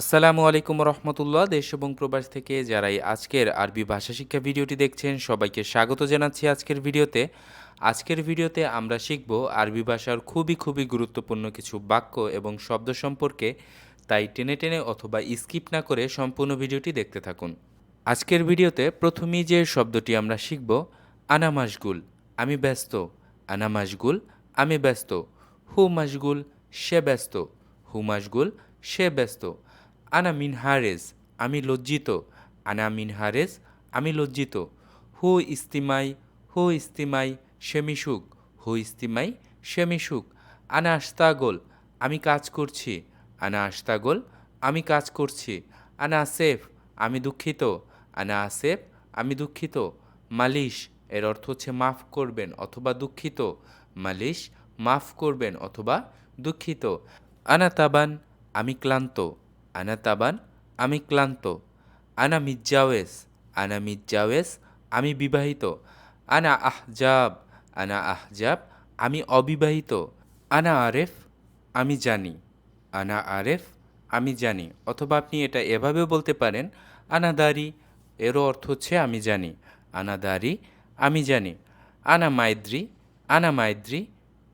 আসসালামু আলাইকুম রহমতুল্লাহ, দেশ এবং প্রবাস থেকে যারাই আজকের আরবি ভাষা শিক্ষা ভিডিওটি দেখছেন, সবাইকে স্বাগত জানাচ্ছি আজকের ভিডিওতে। আজকের ভিডিওতে আমরা শিখব আরবি ভাষার খুবই খুবই গুরুত্বপূর্ণ কিছু বাক্য এবং শব্দ সম্পর্কে। তাই টেনে টেনে অথবা স্কিপ না করে সম্পূর্ণ ভিডিওটি দেখতে থাকুন। আজকের ভিডিওতে প্রথমেই যে শব্দটি আমরা শিখব, আনা মাশগুল, আমি ব্যস্ত, আনা মাশগুল, আমি ব্যস্ত, হু মাশগুল, সে ব্যস্ত, হু মাশগুল, সে ব্যস্ত। আনা মিনহারেজ আমি লজ্জিত। আনা মিনহারেজ আমি লজ্জিত। হু ইস্তিমাই হু ইস্তিমাই, সে মিশুক। হু ইস্তিমাই, সে মিশুক। আনা আস্তাগোল আমি কাজ করছি। আনা আস্তাগোল আমি কাজ করছি। আনা আসেফ আমি দুঃখিত। আনা আসেফ আমি দুঃখিত। মালিশ, এর অর্থ হচ্ছে মাফ করবেন অথবা দুঃখিত। মালিশ, মাফ করবেন অথবা দুঃখিত। আনা তাবান, আমি ক্লান্ত। আনা তাবান, আমি ক্লান্ত। আনা মির্জাওয়েস আনা মির্জাওয়েস আমি বিবাহিত। আনা আহজাব আনা আহজাব, আমি অবিবাহিত। আনা আরেফ, আমি জানি। আনা আরেফ, আমি জানি। অথবা আপনি এটা এভাবেও বলতে পারেন, আনা দারি, এরও অর্থ হচ্ছে আমি জানি। আনা দারি, আমি জানি। আনা মাইদ্রি আনা মাইদ্রি,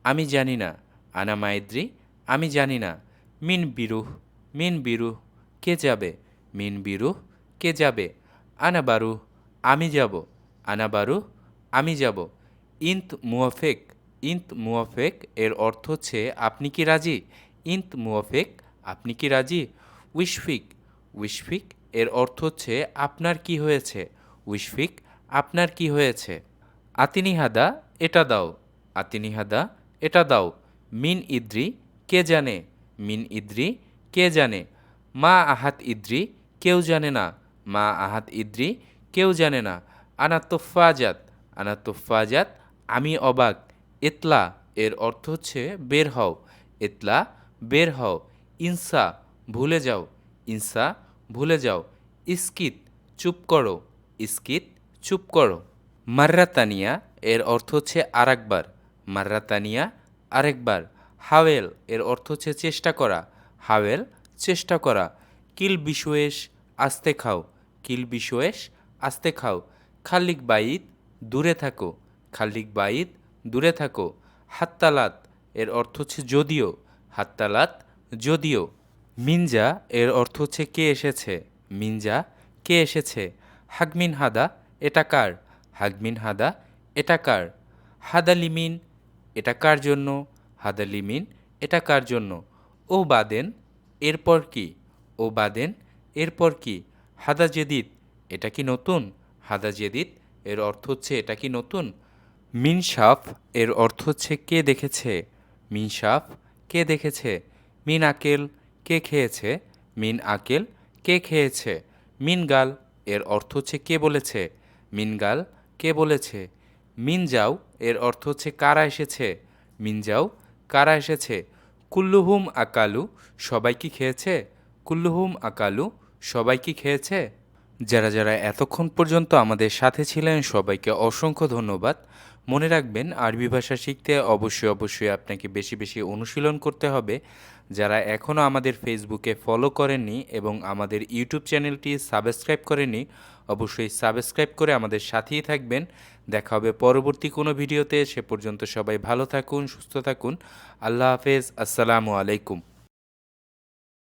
আমি জানি না। আনা মাইদ্রি, আমি জানি না। মিন বিরুহ মিন বিরুহ কে যাবে? মিন বিরুহ কে যাবে? আনা বারুহ আমি যাব। আনা বারুহ আমি যাব। ইন্ত মুয়াফেক ইন্ত মুয়াফেক এর অর্থ হচ্ছে, আপনি কি রাজি? ইন্ত মুয়াফেক আপনি কি রাজি? উইশফিক উইশফিক এর অর্থ হচ্ছে, আপনার কি হয়েছে? উইশফিক, আপনার কি হয়েছে? আতিনিহাদা, এটা দাও। আতিনিহাদা, এটা দাও। মিন ইদ্রি, কে জানে? মিন ইদ্রি কে জানে? মা আহাত ইদ্রি, কেউ জানে না। মা আহাত ইদ্রি, কেউ জানে না। আনা তোফাজাত আনা তোফাজাত আমি অবাক। এতলা এর অর্থ হচ্ছে বের হও। এতলা বের হও। ইনসা, ভুলে যাও। ইনসা, ভুলে যাও। ইস্কিত, চুপ করো। ইস্কিত, চুপ করো। মার্রাতানিয়া, এর অর্থ হচ্ছে আরেকবার। মার্রাতানিয়া, আরেকবার। হাওয়েল, এর অর্থ হচ্ছে চেষ্টা করা। হাওয়েল, চেষ্টা করা। কিল বিশোয়েশ, আস্তে খাও। কিল বিশোয়েশ, আস্তে খাও। খাল্লিক বাইদ দূরে থাকো। খাল্লিক বাইদ দূরে থাকো। হাত্তালাত, এর অর্থ হচ্ছে যদিও। হাত্তালাত, যদিও। মিনজা, এর অর্থ হচ্ছে কে এসেছে। মিনজা, কে এসেছে? হাগমিন হাদা, এটা কার? হাগমিন হাদা, এটা কার? হাদালিমিন এটা কার জন্য? হাদালিমিন এটা কার জন্য? ও বাদেন, এরপর কি? ও বাদেন, এরপর কি? হাদা জেদিদ, এটা কি নতুন? হাদা জেদিদ, এর অর্থ হচ্ছে এটা কি নতুন? মিনসাফ এর অর্থ হচ্ছে কে দেখেছে? মিনসাফ কে দেখেছে? মিন আকেল, কে খেয়েছে? মিন আকেল, কে খেয়েছে? মিনগাল এর অর্থ হচ্ছে কে বলেছে? মিনগাল কে বলেছে? মিনজাও এর অর্থ হচ্ছে কারা এসেছে? মিনজাও কারা এসেছে? কুল্লুহুম আকালু, সবাই কি খেয়েছে? কুল্লুহুম আকালু, সবাই কি খেয়েছে? যারা যারা এতক্ষণ পর্যন্ত আমাদের সাথে ছিলেন, সবাইকে অসংখ্য ধন্যবাদ। মনে রাখবেন, আরবি ভাষা শিখতে অবশ্যই অবশ্যই আপনাকে বেশি বেশি অনুশীলন করতে হবে। যারা এখনও আমাদের ফেসবুকে ফলো করেননি এবং আমাদের ইউটিউব চ্যানেলটি সাবস্ক্রাইব করেনি অবশ্যই সাবস্ক্রাইব করে আমাদের সাথেই থাকবেন। দেখা হবে পরবর্তী কোনো ভিডিওতে। সে পর্যন্ত সবাই ভালো থাকুন, সুস্থ থাকুন। আল্লাহ হাফেজ। আসসালামু আলাইকুম।